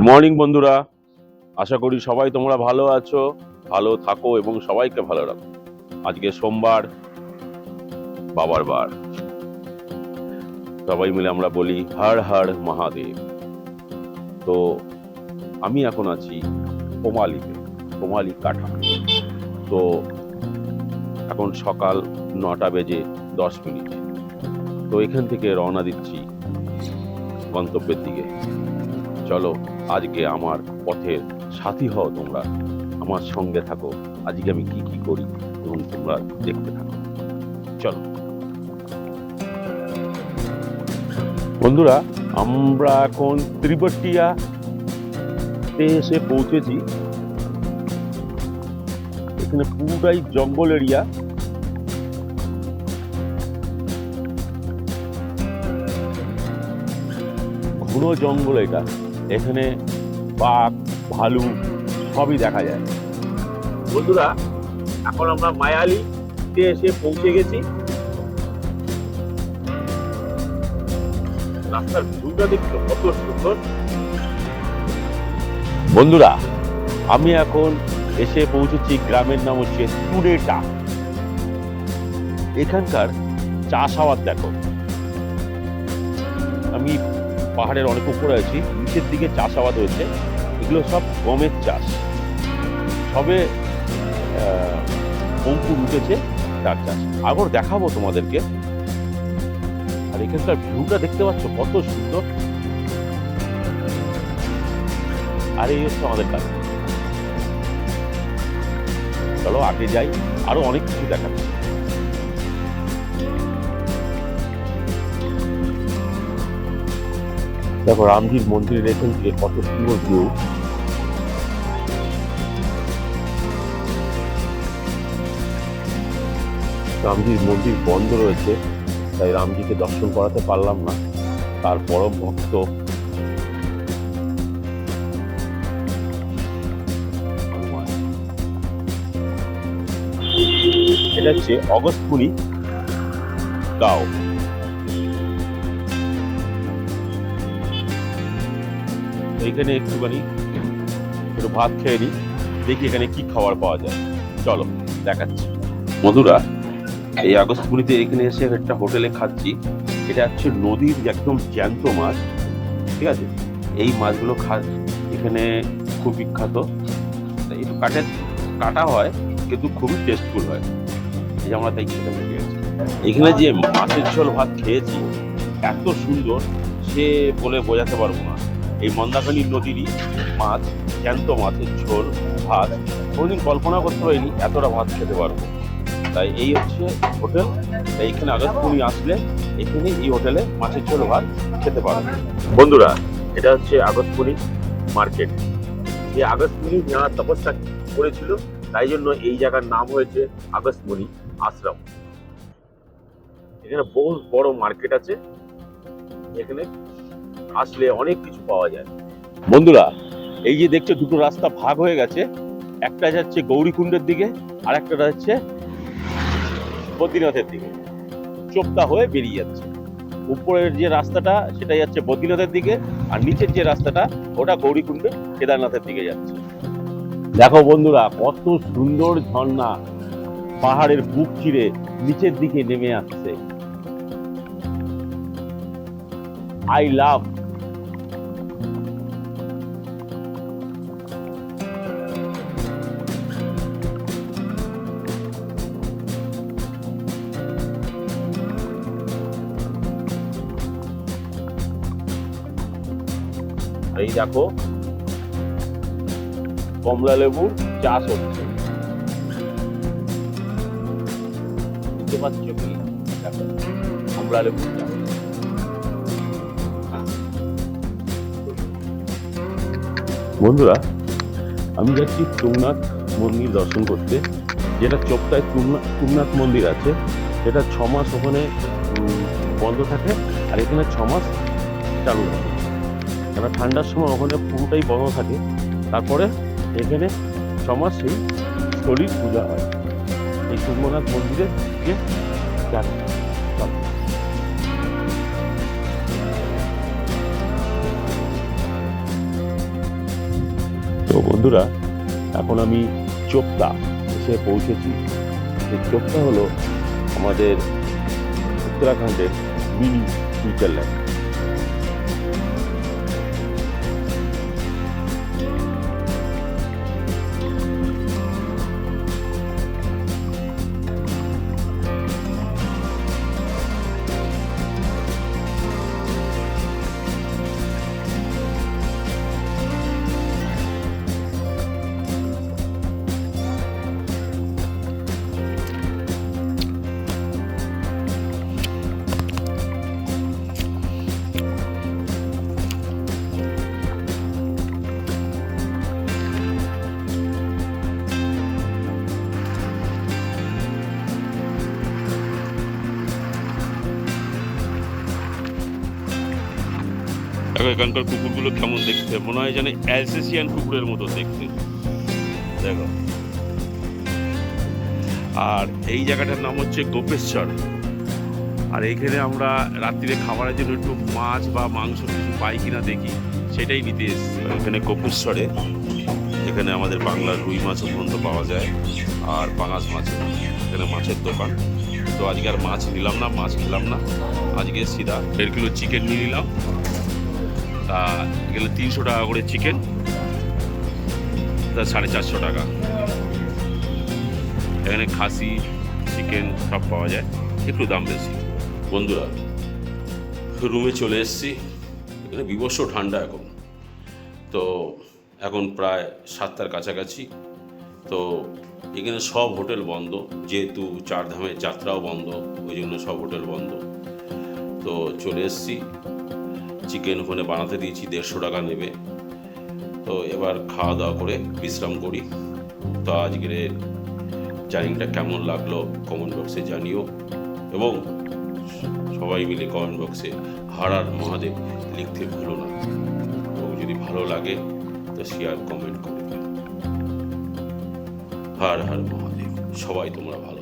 Good morning বন্ধুরা। আশা করি সবাই তোমরা ভালো আছো, ভালো থাকো এবং সবাইকে ভালো রাখো। আজকে সোমবার, বাবার বার। সবাই মিলে আমরা বলি হর হর মহাদেব। তো আমি এখন আছি কোমালিতে কোমালি কাঠা। তো এখন সকাল নটা বেজে দশ মিনিট। তো এখান থেকে রওনা দিচ্ছি গন্তব্যের দিকে। চলো। আজকে আমার পথের সাথী হও তোমরা। আমার সঙ্গে থাকো। আজকে আমি কি কি করি এবং তোমরা দেখতে থাকো। চলো। বন্ধুরা, আমরা এখন ত্রিপটিয়া এসে পৌঁছেছি। এখানে পুরোটাই জঙ্গল এরিয়া। ঘন জঙ্গল এটা। এখানে বাঘ ভালু সবই দেখা যায়। বন্ধুরা এখন আমরা মায়ালিতে এসে পৌঁছে গেছি। রাস্তার ভিউটা কত সুন্দর। বন্ধুরা আমি এখন এসে পৌঁছেছি গ্রামের নাম হচ্ছে টুডেটা এখানকার চাষাবাদ দেখো। আমি পাহাড়ের অনেক উপরে আছি, নিচের দিকে চাষাবাদ হয়েছে, এগুলো সব গমের চাষ। সবে অঙ্কুর উঠেছে তার চাষ। আগর দেখাবো তোমাদেরকে। আর এখানকার ভিউটা দেখতে পাচ্ছ, কত সুন্দর। আর এই হচ্ছে আমাদের কাজ। চলো আগে যাই, আরও অনেক কিছু দেখাচ্ছে। দেখো রামজির মন্দিরের এখান থেকে কত সুন্দর ভিউ রামজির মন্দির বন্ধ রয়েছে, তাই রামজিকে দর্শন করাতে পারলাম না। তার পরম ভক্ত। এটা হচ্ছে অগস্টপুরি গাঁও। এখানে একটুখানি একটু ভাত খেয়ে নিই দেখি এখানে কি খাবার পাওয়া যায়। চলো, দেখাচ্ছি। মধুরা এই আগস্টপুরিতে এখানে এসে একটা হোটেলে খাচ্ছি। এটা হচ্ছে নদীর একদম জ্যান্ত মাছ, ঠিক আছে? এই মাছগুলো খা এখানে খুব বিখ্যাত। একটু কাটে, কাটা হয়, কিন্তু খুবই টেস্টফুল হয়। এই আমরা তাই খেতে গেছি এখানে যে মাছের ঝোল ভাত খেয়েছি, এত সুন্দর, সে বলে বোঝাতে পারব না। এই মন্দাকালী নদীরই মাছ, জ্যান্ত মাছের ঝোল, ভাত। কোনোদিন কল্পনা করতে পারিনি এতটা ভাত খেতে পারব। তাই এই হচ্ছে হোটেল। তাই এখানে আগস্টপুরি আসলে এখানে এই হোটেলে মাছের ঝোল, ভাত খেতে পারো। বন্ধুরা, এটা হচ্ছে আগস্টপুরি মার্কেট। এই আগস্টপুরি যারা তপস্যা করেছিল, তাই জন্য এই জায়গার নাম হয়েছে আগস্টমণি আশ্রম। এখানে বহু বড় মার্কেট আছে। এখানে আসলে অনেক কিছু পাওয়া যায়। বন্ধুরা, এই যে দেখছ দুটো রাস্তা ভাগ হয়ে গেছে, একটা যাচ্ছে গৌরীকুণ্ডের দিকে আর একটা যাচ্ছে বদ্রীনাথের দিকে। চোপতা হয়ে বেরিয়ে যাচ্ছে। উপরের যে রাস্তাটা, সেটা যাচ্ছে বদ্রীনাথের দিকে, আর নিচের যে রাস্তাটা, ওটা গৌরীকুণ্ডে কেদারনাথের দিকে যাচ্ছে। দেখো বন্ধুরা, কত সুন্দর ঝর্ণা। পাহাড়ের বুক চিরে নিচের দিকে নেমে আসছে। আই লাভ এই দেখো, কমলা লেবুর চাষ হচ্ছে। বন্ধুরা, আমি যাচ্ছি তুংনাথ মন্দির দর্শন করতে। যেটা চোপতায় তুংনাথ তুংনাথ মন্দির আছে। সেটা ছ মাস ওখানে বন্ধ থাকে, আর এখানে ছ মাস চালু থাকে। কেন ঠান্ডার সময় ওখানে পুরোটাই বন্ধ থাকে। তারপরে এখানে মাস সেই শরীর পূজা হয়। এই তুঙ্গনাথ মন্দিরে গিয়ে যাচ্ছে তো বন্ধুরা, এখন আমি চোপতা এসে পৌঁছেছি। এই চোপতা হলো আমাদের উত্তরাখণ্ডের মিনি সুইজারল্যান্ড এখানকার কুকুরগুলো কেমন দেখতে? মনে হয় যেন অ্যালসেসিয়ান কুকুরের মতো দেখতে। দেখো। আর এই জায়গাটার নাম হচ্ছে গোপেশ্বর। আর এইখানে আমরা রাত্রিরে খাবারের জন্য একটু মাছ বা মাংস কিছু পাই কিনা দেখি, সেটাই নিতে এসেছি। এখানে গোপেশ্বরে, এখানে আমাদের বাংলার রুই মাছ পর্যন্ত পাওয়া যায়, আর পাঙাশ মাছ এখানে মাছের দোকান। তো আজকে আর মাছ নিলাম না, মাছ নিলাম না। আজকে সিধা দেড় কিলো চিকেন নিয়ে নিলাম। তা গেলে তিনশো টাকা করে চিকেন তা সাড়ে চারশো টাকা। এখানে খাসি চিকেন সব পাওয়া যায়, একটু দাম বেশি। বন্ধুরা, রুমে চলে এসেছি, এখানে বিবস্ব ঠান্ডা এখন। তো এখন প্রায় সাতটার কাছাকাছি। তো এখানে সব হোটেল বন্ধ, যেহেতু চারধামের যাত্রাও বন্ধ, ওই জন্য সব হোটেল বন্ধ। তো চলে এসেছি। চিকেন ওখানে বানাতে দিয়েছি, দেড়শো টাকা নেবে। তো এবার খাওয়া দাওয়া করে বিশ্রাম করি। তো আজকের জার্নিটা কেমন লাগল কমেন্ট বক্সে জানিও। এবং সবাই মিলে কমেন্ট বক্সে হারার মহাদেব লিখতে ভুলো না। এবং যদি ভালো লাগে, তো শেয়ার কমেন্ট করবে হার হার মহাদেব, সবাই তোমরা ভালো